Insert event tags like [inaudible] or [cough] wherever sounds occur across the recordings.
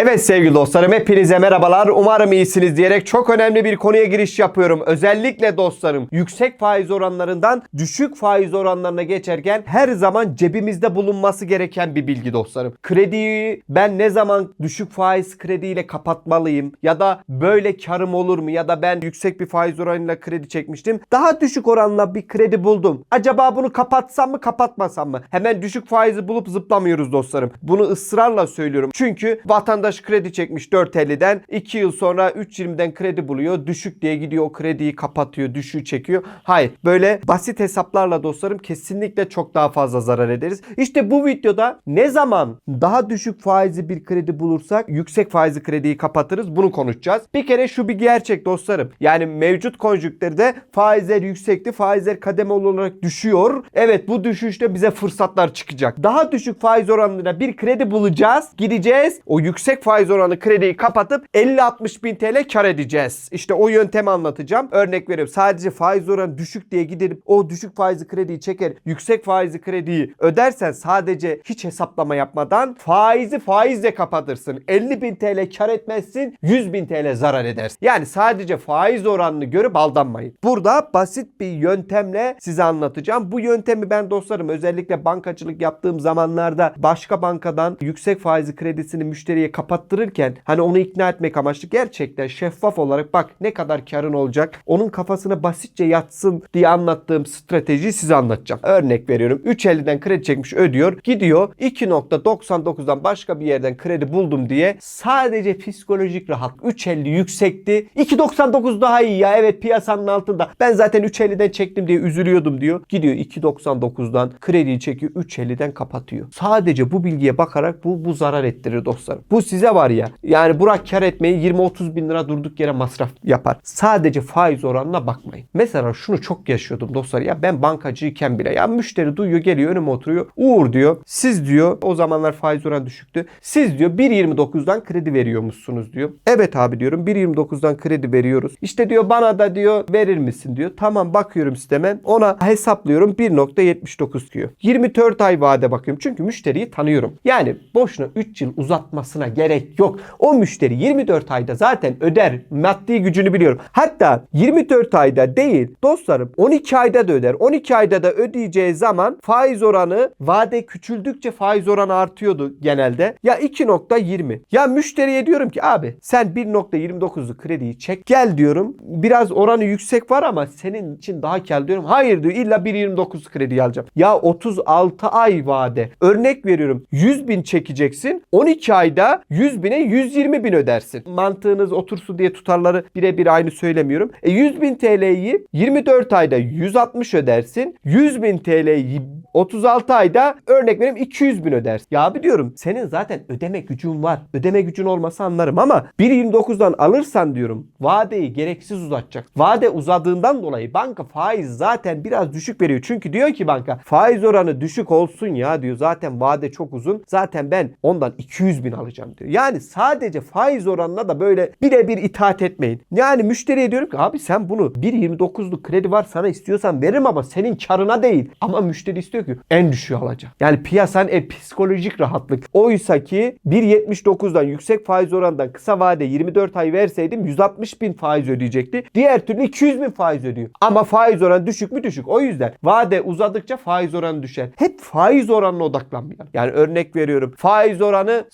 Evet sevgili dostlarım hepinize merhabalar. Umarım iyisiniz diyerek çok önemli bir konuya giriş yapıyorum. Özellikle dostlarım yüksek faiz oranlarından düşük faiz oranlarına geçerken her zaman cebimizde bulunması gereken bir bilgi dostlarım. Krediyi ben ne zaman düşük faiz krediyle kapatmalıyım ya da böyle karım olur mu ya da ben yüksek bir faiz oranıyla kredi çekmiştim. Daha düşük oranla bir kredi buldum. Acaba bunu kapatsam mı kapatmasam mı? Hemen düşük faizi bulup zıplamıyoruz dostlarım. Bunu ısrarla söylüyorum. Çünkü vatandaş kredi çekmiş 4.50'den 2 yıl sonra 3.20'den kredi buluyor. Düşük diye gidiyor o krediyi kapatıyor, düşüğü çekiyor. Hayır. Böyle basit hesaplarla dostlarım kesinlikle çok daha fazla zarar ederiz. İşte bu videoda ne zaman daha düşük faizli bir kredi bulursak yüksek faizli krediyi kapatırız. Bunu konuşacağız. Bir kere şu bir gerçek dostlarım. Yani mevcut konjüktürde faizler yüksekti. Faizler kademe olarak düşüyor. Evet bu düşüşte bize fırsatlar çıkacak. Daha düşük faiz oranıyla bir kredi bulacağız. Gideceğiz. O yüksek faiz oranı krediyi kapatıp 50-60 bin TL kar edeceğiz. İşte o yöntemi anlatacağım. Örnek veriyorum. Sadece faiz oranı düşük diye gidip o düşük faizli krediyi çeker. Yüksek faizli krediyi ödersen sadece hiç hesaplama yapmadan faizi faizle kapatırsın. 50 bin TL kar etmezsin. 100 bin TL zarar edersin. Yani sadece faiz oranını görüp aldanmayın. Burada basit bir yöntemle size anlatacağım. Bu yöntemi ben dostlarım özellikle bankacılık yaptığım zamanlarda başka bankadan yüksek faizli kredisini müşteriye kapattırırken hani onu ikna etmek amaçlı gerçekten şeffaf olarak bak ne kadar karın olacak onun kafasına basitçe yatsın diye anlattığım stratejiyi size anlatacağım. Örnek veriyorum 3.50'den kredi çekmiş ödüyor gidiyor 2.99'dan başka bir yerden kredi buldum diye sadece psikolojik rahat 3.50 yüksekti 2.99 daha iyi ya evet piyasanın altında ben zaten 3.50'den çektim diye üzülüyordum diyor gidiyor 2.99'dan krediyi çekiyor 3.50'den kapatıyor. Sadece bu bilgiye bakarak bu bu zarar ettirir dostlarım. Bu size var ya yani Burak kar etmeyi 20-30 bin lira durduk yere masraf yapar. Sadece faiz oranına bakmayın. Mesela şunu çok yaşıyordum dostlar ya ben bankacıyken bile ya müşteri duyuyor geliyor önüme oturuyor. Uğur diyor siz diyor o zamanlar faiz oranı düşüktü. Siz diyor 1.29'dan kredi veriyormuşsunuz diyor. Evet abi diyorum 1.29'dan kredi veriyoruz. İşte diyor bana da diyor verir misin diyor. Tamam bakıyorum sisteme ona hesaplıyorum 1.79 diyor. 24 ay vade bakıyorum çünkü müşteriyi tanıyorum. Yani boşuna 3 yıl uzatmasına gerek yok. O müşteri 24 ayda zaten öder. Maddi gücünü biliyorum. Hatta 24 ayda değil dostlarım 12 ayda da öder. 12 ayda da ödeyeceği zaman faiz oranı vade küçüldükçe faiz oranı artıyordu genelde. Ya 2.20. Ya müşteriye diyorum ki abi sen 1.29'lu krediyi çek gel diyorum. Biraz oranı yüksek var ama senin için daha kâr diyorum. Hayır diyor illa 1.29 kredi alacağım. Ya 36 ay vade. Örnek veriyorum 100 bin çekeceksin. 12 ayda 100 bine 120 bin ödersin. Mantığınız otursun diye tutarları birebir aynı söylemiyorum. E 100 bin TL'yi 24 ayda 160 ödersin. 100 bin TL'yi 36 ayda örnek vereyim 200 bin ödersin. Ya abi diyorum senin zaten ödeme gücün var. Ödeme gücün olmasa anlarım ama 1.29'dan alırsan diyorum vadeyi gereksiz uzatacak. Vade uzadığından dolayı banka faiz zaten biraz düşük veriyor. Çünkü diyor ki banka faiz oranı düşük olsun ya diyor. Zaten vade çok uzun. Zaten ben ondan 200 bin alacağım diyor. Yani sadece faiz oranına da böyle birebir itaat etmeyin. Yani müşteriye diyorum ki abi sen bunu 1.29'luk kredi var sana istiyorsan veririm ama senin karına değil. Ama müşteri istiyor ki en düşüğü alacak. Yani piyasanın e, psikolojik rahatlık. Oysa ki 1.79'dan yüksek faiz oranından kısa vade 24 ay verseydim 160 bin faiz ödeyecekti. Diğer türlü 200 bin faiz ödüyor. Ama faiz oranı düşük mü düşük. O yüzden vade uzadıkça faiz oranı düşer. Hep faiz oranına odaklanmayalım. Yani örnek veriyorum. Faiz oranı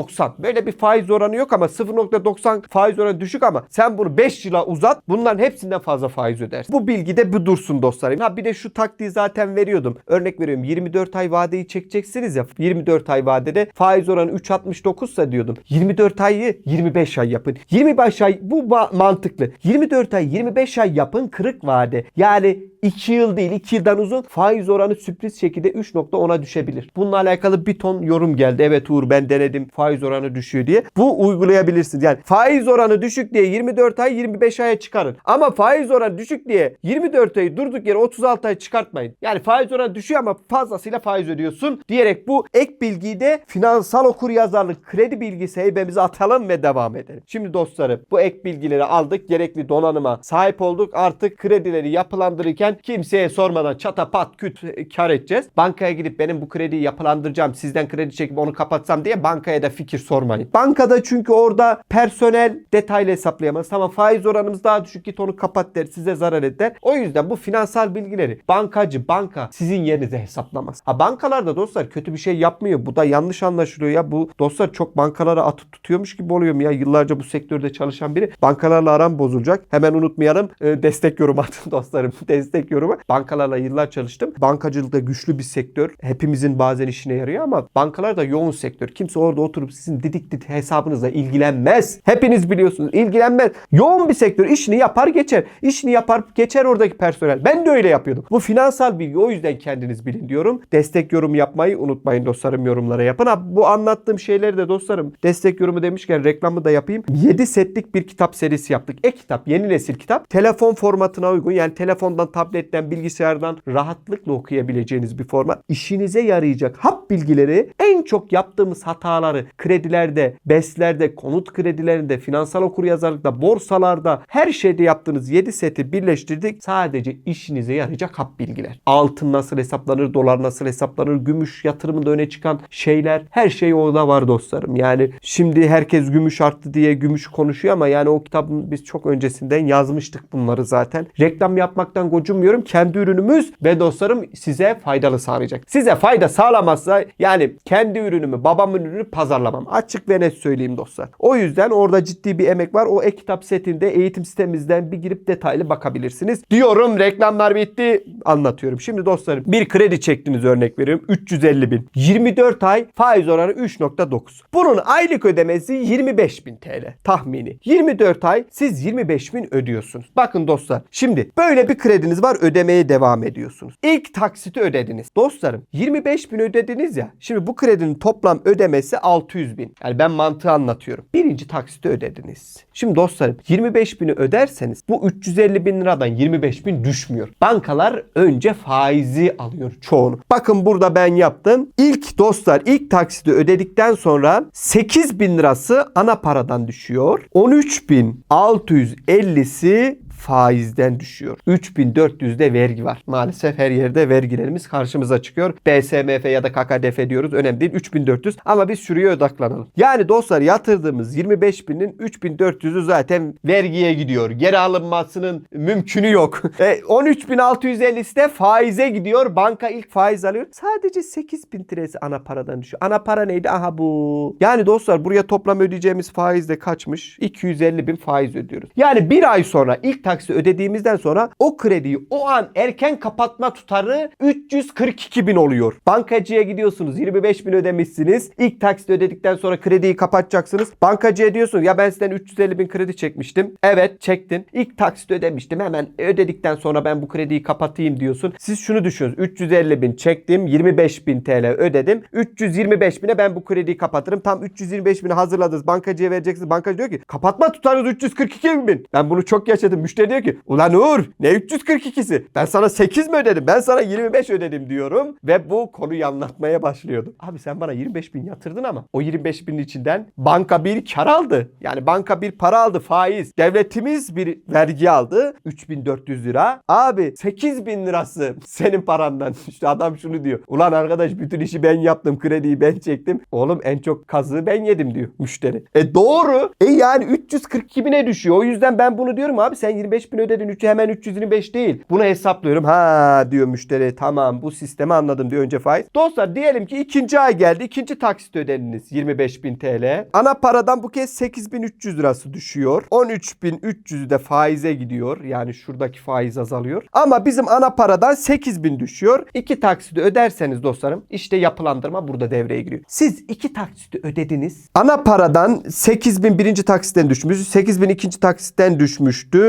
0.90. Böyle bir faiz oranı yok ama 0.90 faiz oranı düşük ama sen bunu 5 yıla uzat. Bunların hepsinden fazla faiz ödersin. Bu bilgi de bu dursun dostlarım. Ha bir de şu taktiği zaten veriyordum. Örnek veriyorum 24 ay vadeyi çekeceksiniz ya. 24 ay vadede faiz oranı 3.69 ise diyordum. 24 ayı 25 ay yapın. 25 ay bu ma- mantıklı. 24 ay 25 ay yapın kırık vade. Yani 2 yıl değil 2 yıldan uzun faiz oranı sürpriz şekilde 3.10'a düşebilir. Bununla alakalı bir ton yorum geldi. Evet Uğur ben denedim faiz oranı düşüyor diye. Bu uygulayabilirsiniz. Yani faiz oranı düşük diye 24 ay 25 aya çıkarın. Ama faiz oranı düşük diye 24 ayı durduk yere 36 ay çıkartmayın. Yani faiz oranı düşüyor ama fazlasıyla faiz ödüyorsun diyerek bu ek bilgiyi de finansal okur yazarlık kredi bilgisi heybemize atalım ve devam edelim. Şimdi dostlarım bu ek bilgileri aldık. Gerekli donanıma sahip olduk. Artık kredileri yapılandırırken kimseye sormadan çata pat küt e, kar edeceğiz. Bankaya gidip benim bu krediyi yapılandıracağım, sizden kredi çekip onu kapatsam diye bankaya da fikir sormayın. Bankada çünkü orada personel detaylı hesaplayamaz. Tamam faiz oranımız daha düşük git onu kapat der size zarar eder. O yüzden bu finansal bilgileri bankacı banka sizin yerinize hesaplamaz. Ha bankalarda dostlar kötü bir şey yapmıyor. Bu da yanlış anlaşılıyor ya. Bu dostlar çok bankalara atıp tutuyormuş gibi oluyor mu ya? Yıllarca bu sektörde çalışan biri bankalarla aram bozulacak. Hemen unutmayalım. e, destek yorum atın [laughs] dostlarım. destek yorumu. Bankalarla yıllar çalıştım. Bankacılık da güçlü bir sektör. Hepimizin bazen işine yarıyor ama bankalar da yoğun sektör. Kimse orada oturup sizin didik didik hesabınızla ilgilenmez. Hepiniz biliyorsunuz. ilgilenmez. Yoğun bir sektör. işini yapar geçer. İşini yapar geçer oradaki personel. Ben de öyle yapıyordum. Bu finansal bilgi o yüzden kendiniz bilin diyorum. Destek yorum yapmayı unutmayın dostlarım yorumlara yapın. Ha, bu anlattığım şeyleri de dostlarım destek yorumu demişken reklamı da yapayım. 7 setlik bir kitap serisi yaptık. E-kitap, yeni nesil kitap. Telefon formatına uygun yani telefondan, tabletten, bilgisayardan rahatlıkla okuyabileceğiniz bir format. İşinize yarayacak hap bilgileri en çok yaptığımız hataları kredilerde, beslerde, konut kredilerinde, finansal okuryazarlıkta, borsalarda her şeyde yaptığınız 7 seti birleştirdik. Sadece işinize yarayacak hap bilgiler. Altın nasıl hesaplanır, dolar nasıl hesaplanır, gümüş yatırımında öne çıkan şeyler her şey orada var dostlarım. Yani şimdi herkes gümüş arttı diye gümüş konuşuyor ama yani o kitabın biz çok öncesinden yazmıştık bunları zaten. Reklam yapmaktan gocunmuyorum. Kendi ürünümüz ve dostlarım size faydalı sağlayacak. Size fayda sağlamazsa yani kendi ürünümü, babamın ürünü pazarlamam. Açık ve net söyleyeyim dostlar. O yüzden orada ciddi bir emek var. O e-kitap setinde eğitim sitemizden bir girip detaylı bakabilirsiniz. Diyorum reklamlar bitti. Anlatıyorum. Şimdi dostlarım bir kredi çektiniz örnek veriyorum. 350 bin. 24 ay faiz oranı 3.9. Bunun aylık ödemesi 25 bin TL tahmini. 24 ay siz 25 bin ödüyorsunuz. Bakın dostlar şimdi böyle bir krediniz var ödemeye devam ediyorsunuz. İlk taksiti ödediniz. Dostlarım 25 bin ödediniz ya. Şimdi bu kredinin toplam ödemesi 600 bin. Yani ben mantığı anlatıyorum. Birinci taksiti ödediniz. Şimdi dostlarım 25 bini öderseniz bu 350 bin liradan 25 bin düşmüyor. Bankalar önce faizi alıyor çoğunu. Bakın burada ben yaptım. İlk dostlar ilk taksiti ödedikten sonra 8 bin lirası ana paradan düşüyor. 13 bin 650'si faizden düşüyor. 3400'de vergi var. Maalesef her yerde vergilerimiz karşımıza çıkıyor. BSMF ya da KKDF diyoruz. Önemli değil. 3400 ama biz şuraya odaklanalım. Yani dostlar yatırdığımız 25 binin 3400'ü zaten vergiye gidiyor. Geri alınmasının mümkünü yok. [laughs] E, 13.650'si de faize gidiyor. Banka ilk faiz alıyor. Sadece 8000 TL'si ana paradan düşüyor. Ana para neydi? Aha bu. Yani dostlar buraya toplam ödeyeceğimiz faiz de kaçmış? 250 bin faiz ödüyoruz. Yani bir ay sonra ilk taksi ödediğimizden sonra o krediyi o an erken kapatma tutarı 342 bin oluyor. Bankacıya gidiyorsunuz 25 bin ödemişsiniz. İlk taksit ödedikten sonra krediyi kapatacaksınız. Bankacıya diyorsunuz ya ben sizden 350 bin kredi çekmiştim. Evet çektin. İlk taksit ödemiştim. Hemen ödedikten sonra ben bu krediyi kapatayım diyorsun. Siz şunu düşünün. 350 bin çektim. 25 bin TL ödedim. 325 bine ben bu krediyi kapatırım. Tam 325 bini hazırladınız. Bankacıya vereceksiniz. Bankacı diyor ki kapatma tutarınız 342 bin. Ben bunu çok yaşadım. Müşteri diyor ki ulan Uğur ne 342'si? Ben sana 8 mi ödedim? Ben sana 25 ödedim diyorum. Ve bu konuyu anlatmaya başlıyordu. Abi sen bana 25 bin yatırdın ama o 25 binin içinden banka bir kar aldı. Yani banka bir para aldı faiz. Devletimiz bir vergi aldı. 3400 lira. Abi 8 bin lirası senin parandan. [laughs] İşte adam şunu diyor. Ulan arkadaş bütün işi ben yaptım. Krediyi ben çektim. Oğlum en çok kazığı ben yedim diyor müşteri. E doğru. E yani 342 bine düşüyor. O yüzden ben bunu diyorum abi sen 25 bin ödedin. Üçü hemen 325 değil. Bunu hesaplıyorum. Ha diyor müşteri. Tamam bu sistemi anladım diyor önce faiz. Dostlar diyelim ki ikinci ay geldi. ikinci taksit ödediniz 25 bin TL. Ana paradan bu kez 8300 lirası düşüyor. 13300'ü de faize gidiyor. Yani şuradaki faiz azalıyor. Ama bizim ana paradan 8000 düşüyor. İki taksiti öderseniz dostlarım işte yapılandırma burada devreye giriyor. Siz iki taksiti ödediniz. Ana paradan 8000 birinci taksitten düşmüş. 8000 ikinci taksitten düşmüştü.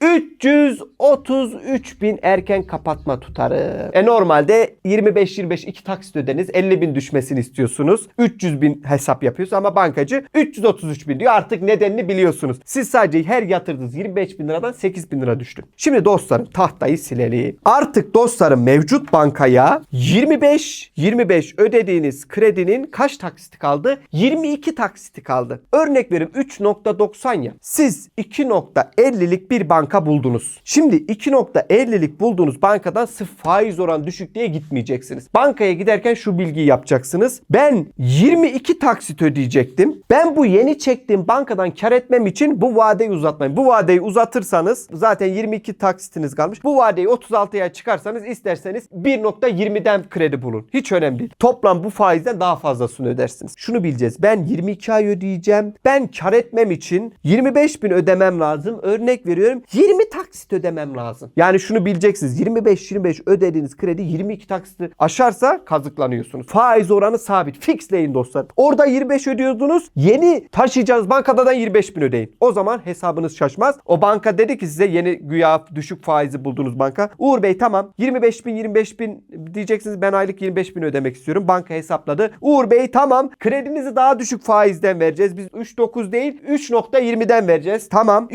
333 bin erken kapatma tutarı. E normalde 25-25 iki taksit ödeniz 50 bin düşmesini istiyorsunuz. 300 bin hesap yapıyorsunuz ama bankacı 333 bin diyor. Artık nedenini biliyorsunuz. Siz sadece her yatırdığınız 25 bin liradan 8 bin lira düştü. Şimdi dostlarım tahtayı silelim. Artık dostlarım mevcut bankaya 25-25 ödediğiniz kredinin kaç taksiti kaldı? 22 taksiti kaldı. Örnek verim 3.90 ya. Siz 2.50 2.50'lik bir banka buldunuz. Şimdi 2.50'lik bulduğunuz bankadan sırf faiz oranı düşük diye gitmeyeceksiniz. Bankaya giderken şu bilgiyi yapacaksınız. Ben 22 taksit ödeyecektim. Ben bu yeni çektiğim bankadan kar etmem için bu vadeyi uzatmayın. Bu vadeyi uzatırsanız zaten 22 taksitiniz kalmış. Bu vadeyi 36'ya çıkarsanız isterseniz 1.20'den kredi bulun. Hiç önemli değil. Toplam bu faizden daha fazlasını ödersiniz. Şunu bileceğiz. Ben 22 ay ödeyeceğim. Ben kar etmem için 25 bin ödemem lazım. Örnek veriyorum 20 taksit ödemem lazım. Yani şunu bileceksiniz. 25-25 ödediğiniz kredi 22 taksiti aşarsa kazıklanıyorsunuz. Faiz oranı sabit. Fixleyin dostlar. Orada 25 ödüyordunuz. Yeni taşıyacağınız bankada da 25 bin ödeyin. O zaman hesabınız şaşmaz. O banka dedi ki size yeni güya düşük faizi bulduğunuz banka. Uğur Bey tamam 25 bin 25 bin diyeceksiniz ben aylık 25 bin ödemek istiyorum. Banka hesapladı. Uğur Bey tamam kredinizi daha düşük faizden vereceğiz. Biz 3.9 değil 3.20'den vereceğiz. Tamam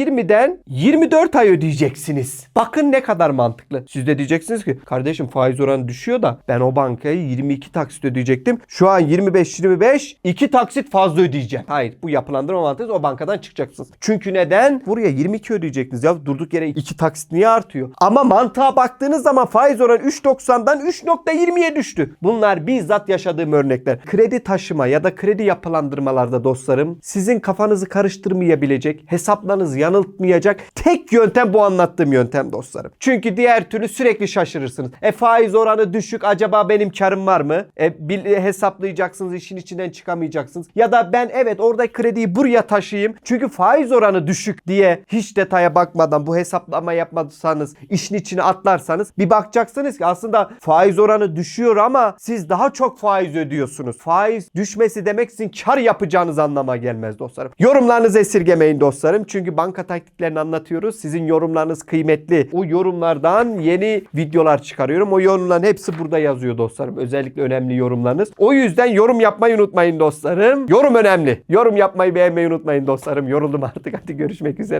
3.20'den 24 ay ödeyeceksiniz. Bakın ne kadar mantıklı. Siz de diyeceksiniz ki kardeşim faiz oranı düşüyor da ben o bankayı 22 taksit ödeyecektim. Şu an 25-25 2 taksit fazla ödeyeceğim. Hayır bu yapılandırma mantığı o bankadan çıkacaksınız. Çünkü neden? Buraya 22 ödeyecektiniz ya durduk yere 2 taksit niye artıyor? Ama mantığa baktığınız zaman faiz oranı 3.90'dan 3.20'ye düştü. Bunlar bizzat yaşadığım örnekler. Kredi taşıma ya da kredi yapılandırmalarda dostlarım sizin kafanızı karıştırmayabilecek, hesaplarınızı yanıltmayacak tek yöntem bu anlattığım yöntem dostlarım. Çünkü diğer türlü sürekli şaşırırsınız. E faiz oranı düşük acaba benim karım var mı? E bil- e, hesaplayacaksınız işin içinden çıkamayacaksınız. Ya da ben evet orada krediyi buraya taşıyayım. Çünkü faiz oranı düşük diye hiç detaya bakmadan bu hesaplama yapmazsanız işin içine atlarsanız bir bakacaksınız ki aslında faiz oranı düşüyor ama siz daha çok faiz ödüyorsunuz. Faiz düşmesi demek sizin kar yapacağınız anlama gelmez dostlarım. Yorumlarınızı esirgemeyin dostlarım. Çünkü banka taktiklerini anlatıyoruz. Sizin yorumlarınız kıymetli. O yorumlardan yeni videolar çıkarıyorum. O yorumların hepsi burada yazıyor dostlarım. Özellikle önemli yorumlarınız. O yüzden yorum yapmayı unutmayın dostlarım. Yorum önemli. Yorum yapmayı beğenmeyi unutmayın dostlarım. Yoruldum [laughs] artık. Hadi görüşmek üzere.